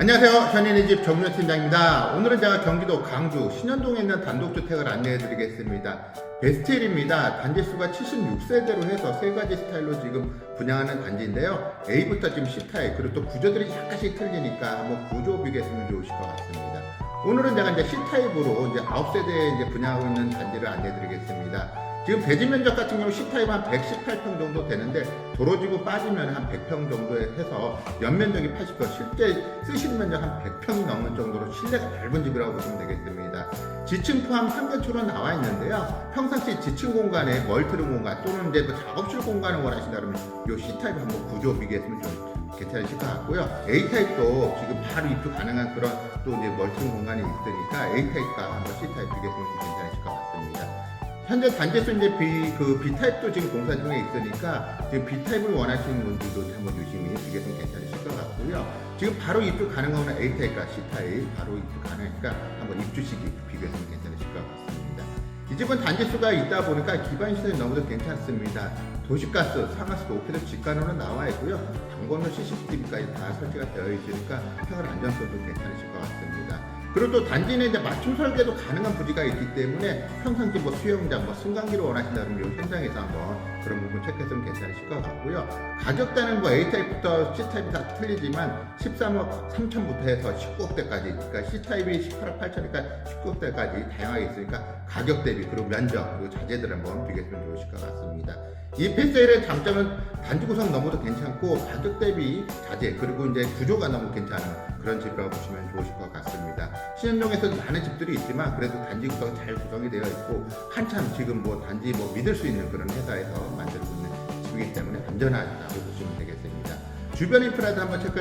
안녕하세요. 현인의 집 정면 팀장입니다. 오늘은 제가 경기도 강주 신현동에 있는 단독주택을 안내해 드리겠습니다. 베스트힐입니다. 단지 수가 76세대로 해서 세 가지 스타일로 지금 분양하는 단지인데요. A부터 지금 C타입, 그리고 또 구조들이 약간씩 틀리니까 한번 구조 비교했으면 좋으실 것 같습니다. 오늘은 제가 이제 C타입으로 이제 9세대에 이제 분양하고 있는 단지를 안내해 드리겠습니다. 지금 대지 면적 같은 경우 C타입 한 118평 정도 되는데 도로지구 빠지면 한 100평 정도에 해서 연면적이 80평 실제 쓰시는 면적 한 100평이 넘는 정도로 실내가 넓은 집이라고 보시면 되겠습니다. 지층 포함 3개초로 나와 있는데요. 평상시 지층 공간에 멀티룸 공간 또는 이제 뭐 작업실 공간을 원하신다면 이 C타입 한번 구조 비교했으면 좀 괜찮으실 것 같고요. A타입도 지금 바로 입주 가능한 그런 또 이제 멀티룸 공간이 있으니까 A타입과 한번 C타입 비교했으면 괜찮으실 것 같습니다. 현재 단지수 이제 B 그 B 타입도 지금 공사 중에 있으니까 지금 B 타입을 원하시는 분들도 한번 유심히 비교했으면 괜찮으실 것 같고요. 지금 바로 입주 가능한 A 타입과 C 타입 바로 입주 가능하니까 한번 입주 시기 비교했으면 괜찮으실 것 같습니다. 이 집은 단지수가 있다 보니까 기반 시설이 너무도 괜찮습니다. 도시가스, 상하수도 오피스 직관으로 나와 있고요. 방법은 CCTV까지 다 설치가 되어 있으니까 생활 안전성도 괜찮으실 것 같습니다. 그리고 또 단지는 이제 맞춤 설계도 가능한 부지가 있기 때문에 평상시 뭐 수영장, 뭐 승강기를 원하신다면 이 현장에서 한번 그런 부분 체크했으면 괜찮으실 것 같고요. 가격대는 뭐 A타입부터 C타입이 다 틀리지만 13억 3천부터 해서 19억대까지, 그러니까 C타입이 18억 8천이니까 19억대까지 다양하게 있으니까 가격 대비 그리고 면적 그리고 자재들 한번 비교했으면 좋으실 것 같습니다. 이 페이스의 장점은 단지 구성 너무도 괜찮고 가격 대비 자재 그리고 이제 구조가 너무 괜찮은 그런 집이라고 보시면 좋으실 것 같습니다. 신현동에서도 많은 집들이 있지만 그래도 단지 구성 잘 구성이 되어 있고 한참 지금 뭐 단지 뭐 믿을 수 있는 그런 회사에서 만들고 있는 집이기 때문에 안전하다고 보시면 되겠습니다. 주변 인프라도 한번 좋-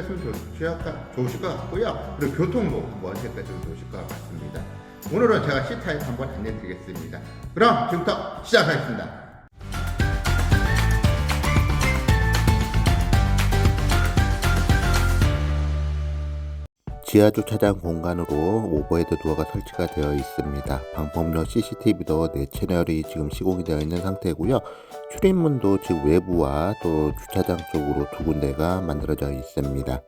좋으실 것 같고요. 그리고 교통도 한번 체크했으면 좋으실 것 같습니다. 오늘은 제가 C타입 한번 안내 드리겠습니다. 그럼 지금부터 시작하겠습니다. 지하 주차장 공간으로 오버헤드 도어가 설치가 되어 있습니다. 방법용 CCTV도 네 채널이 지금 시공이 되어 있는 상태고요. 출입문도 지금 외부와 또 주차장 쪽으로 두 군데가 만들어져 있습니다.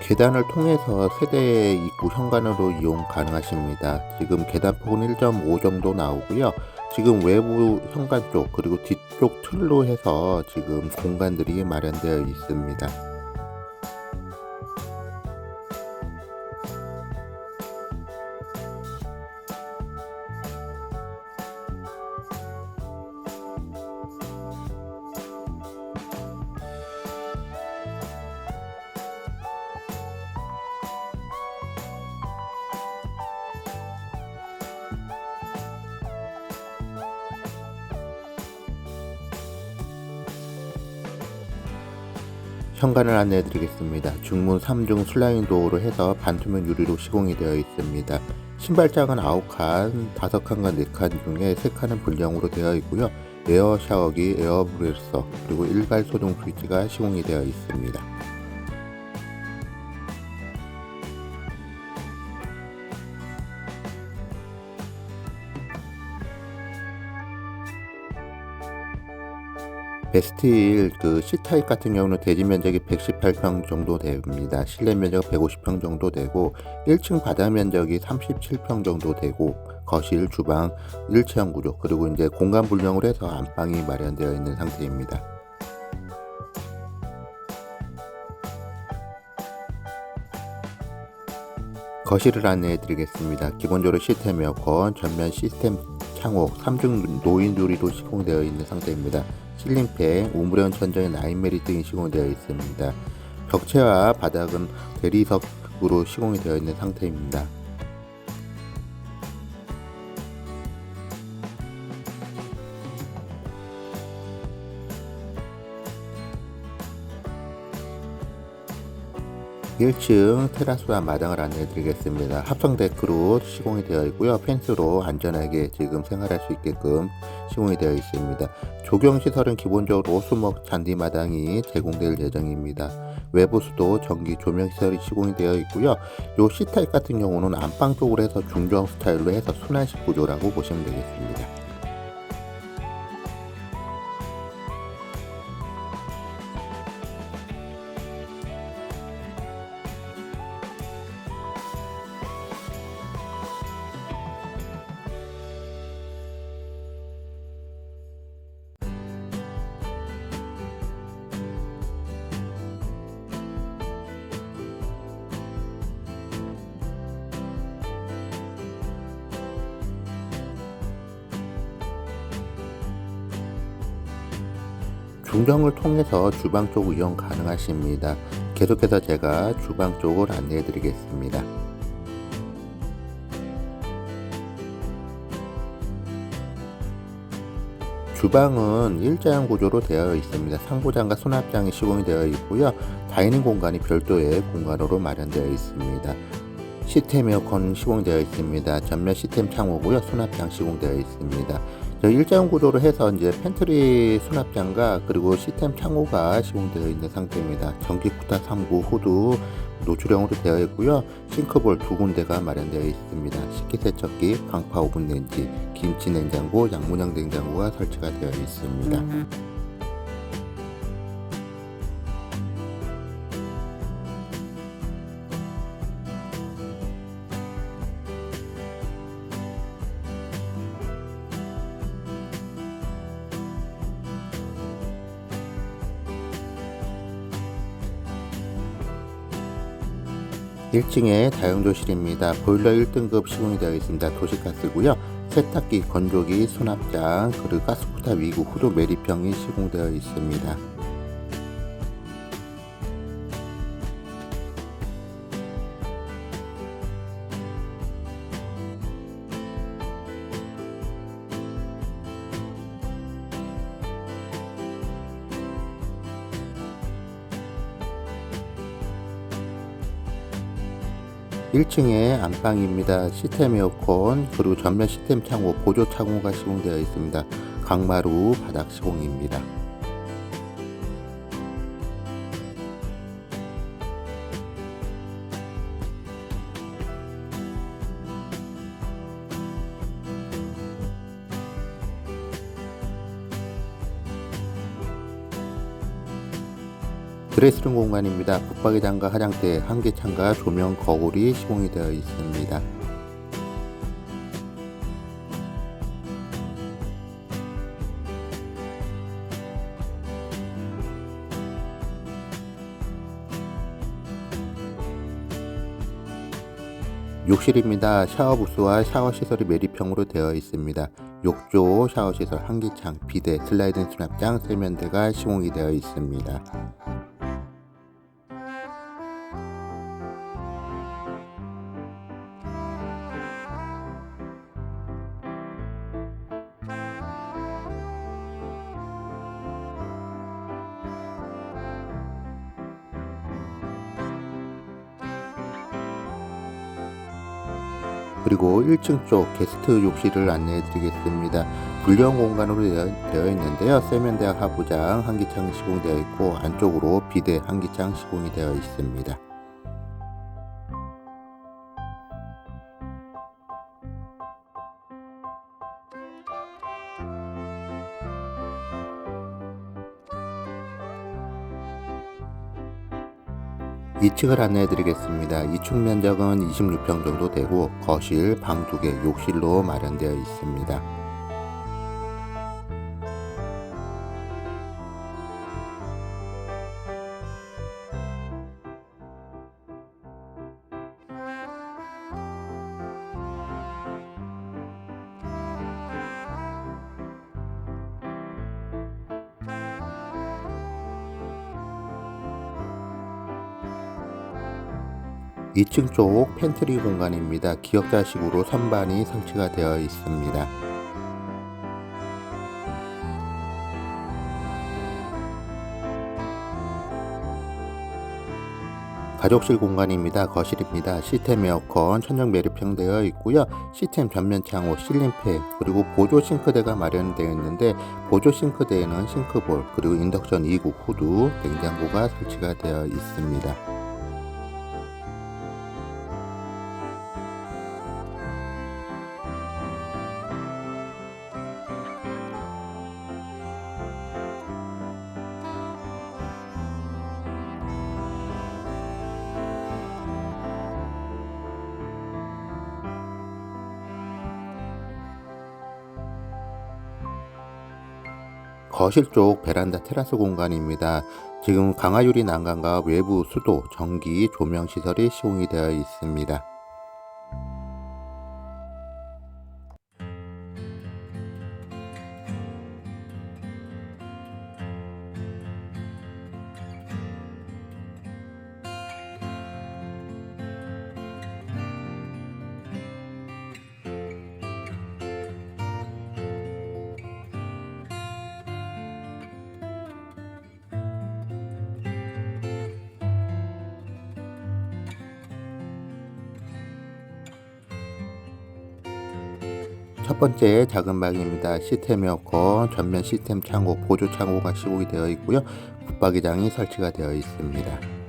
계단을 통해서 세대 입구 현관으로 이용 가능하십니다. 지금 계단 폭은 1.5 정도 나오고요. 지금 외부 현관 쪽 그리고 뒤쪽 틀로 해서 지금 공간들이 마련되어 있습니다. 현관을 안내해 드리겠습니다. 중문 3중 슬라이딩 도어로 해서 반투명 유리로 시공이 되어 있습니다. 신발장은 9칸, 5칸과 4칸 중에 3칸은 불량으로 되어 있고요. 에어 샤워기, 에어 브레서, 그리고 일괄 소등 스위치가 시공이 되어 있습니다. 베스틸 그 C타입 같은 경우는 대지 면적이 118평 정도 됩니다. 실내 면적 150평 정도 되고 1층 바닥 면적이 37평 정도 되고 거실, 주방, 일체형 구조 그리고 이제 공간 불량으로 해서 안방이 마련되어 있는 상태입니다. 거실을 안내해 드리겠습니다. 기본적으로 시스템 에어컨, 전면 시스템 창호, 3중 노인 유리로 시공되어 있는 상태입니다. 실링팬, 우물형 천정에 나인메리 등이 시공되어 있습니다. 벽체와 바닥은 대리석으로 시공이 되어 있는 상태입니다. 일층 테라스와 마당을 안내해 드리겠습니다. 합성 데크로 시공이 되어 있고요. 펜스로 안전하게 지금 생활할 수 있게끔 시공이 되어 있습니다. 조경 시설은 기본적으로 수목 잔디 마당이 제공될 예정입니다. 외부 수도 전기 조명 시설이 시공이 되어 있고요. 요 C타입 같은 경우는 안방 쪽으로 해서 중정 스타일로 해서 순환식 구조라고 보시면 되겠습니다. 중정을 통해서 주방 쪽 이용 가능하십니다. 계속해서 제가 주방 쪽을 안내해 드리겠습니다. 주방은 일자형 구조로 되어 있습니다. 상부장과 수납장이 시공이 되어 있고요. 다이닝 공간이 별도의 공간으로 마련되어 있습니다. 시스템 에어컨 시공되어 있습니다. 전면 시스템 창호고요. 수납장 시공되어 있습니다. 저 일자형 구조로 해서 이제 팬트리 수납장과 그리고 시스템 창호가 시공되어 있는 상태입니다. 전기 쿠타 3구 후드 노출형으로 되어 있고요. 싱크볼 두 군데가 마련되어 있습니다. 식기세척기, 강파 오븐 렌지, 김치 냉장고, 양문형 냉장고가 설치가 되어 있습니다. 1층에 다용도실입니다. 보일러 1등급 시공이 되어 있습니다. 도시가스고요. 세탁기, 건조기, 수납장, 그리고 가스쿠타 위구 후드 매립형이 시공되어 있습니다. 일층에 안방입니다. 시스템 에어컨 그리고 전면 시스템 창호 보조 창호가 시공되어 있습니다. 강마루 바닥 시공입니다. 드레스룸 공간입니다. 붙박이장과 화장대, 한개창과 조명, 거울이 시공이 되어 있습니다. 욕실입니다. 샤워 부스와 샤워 시설이 매립형으로 되어 있습니다. 욕조, 샤워 시설, 한기창, 비데, 슬라이딩 수납장, 세면대가 시공이 되어 있습니다. 그리고 1층 쪽 게스트 욕실을 안내해 드리겠습니다. 불량 공간으로 되어, 있는데요. 세면대와 하부장, 한기창 시공되어 있고 안쪽으로 비대, 한기창 시공이 되어 있습니다. 이층을 안내해 드리겠습니다. 2층 면적은 26평 정도 되고 거실, 방두 개, 욕실로 마련되어 있습니다. 이층쪽 팬트리 공간입니다. 기역자식으로 선반이 설치가 되어 있습니다. 가족실 공간입니다. 거실입니다. 시스템 에어컨 천정 매립형 되어 있고요. 시스템 전면 창호, 실린팬, 그리고 보조 싱크대가 마련되어 있는데 보조 싱크대에는 싱크볼, 그리고 인덕션 2구 후드, 냉장고가 설치가 되어 있습니다. 거실 쪽 베란다 테라스 공간입니다. 지금 강화유리 난간과 외부 수도, 전기, 조명 시설이 시공이 되어 있습니다. 첫 번째 작은 방입니다. 시스템 에어컨, 전면 시스템 창고, 보조 창고가 시공이 되어 있고요. 붙박이장이 설치가 되어 있습니다.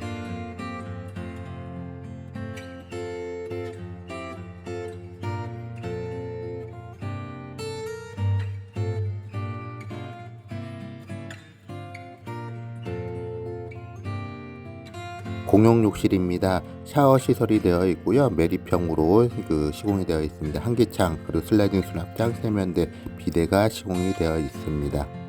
공용 욕실입니다. 샤워 시설이 되어 있고요. 매립형으로 그 시공이 되어 있습니다. 한기창 그리고 슬라이딩 수납장, 세면대, 비대가 시공이 되어 있습니다.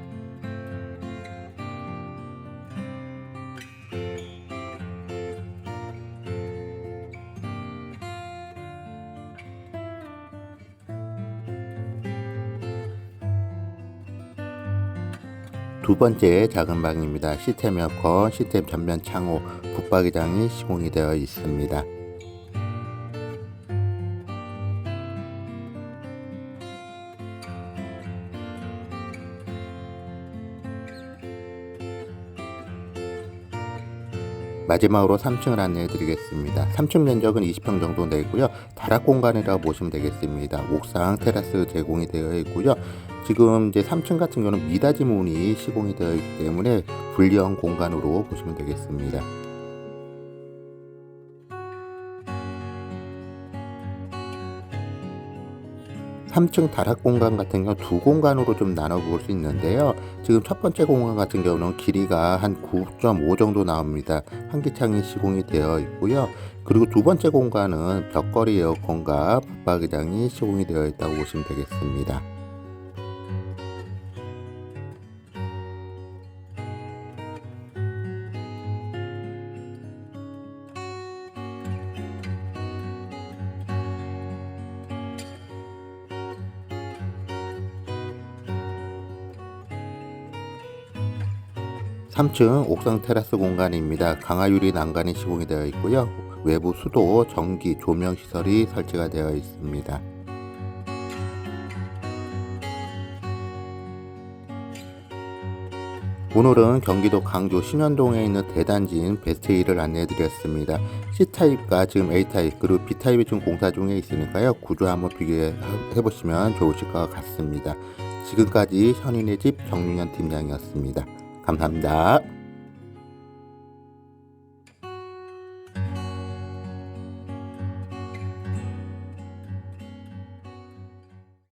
두 번째 작은 방입니다. 시스템 에어컨, 시스템 전면 창호, 붙박이장이 시공이 되어 있습니다. 마지막으로 3층을 안내해 드리겠습니다. 3층 면적은 20평 정도 되고요. 다락 공간이라고 보시면 되겠습니다. 옥상 테라스 제공이 되어 있고요. 지금 이제 3층 같은 경우는 미닫이 문이 시공이 되어 있기 때문에 분리형 공간으로 보시면 되겠습니다. 3층 다락 공간 같은 경우 두 공간으로 좀 나눠 볼 수 있는데요. 지금 첫 번째 공간 같은 경우는 길이가 한 9.5 정도 나옵니다. 한기창이 시공이 되어 있고요. 그리고 두 번째 공간은 벽걸이 에어컨과 붙박이장이 시공이 되어 있다고 보시면 되겠습니다. 삼층 옥상 테라스 공간입니다. 강화유리 난간이 시공이 되어 있고요. 외부 수도, 전기, 조명 시설이 설치가 되어 있습니다. 오늘은 경기도 강주 신현동에 있는 대단지인 베스트힐을 안내해 드렸습니다. C타입과 지금 A타입 그리고 B타입이 지금 공사 중에 있으니까요. 구조 한번 비교해 보시면 좋으실 것 같습니다. 지금까지 현인의 집 정윤현 팀장이었습니다. 감사합니다.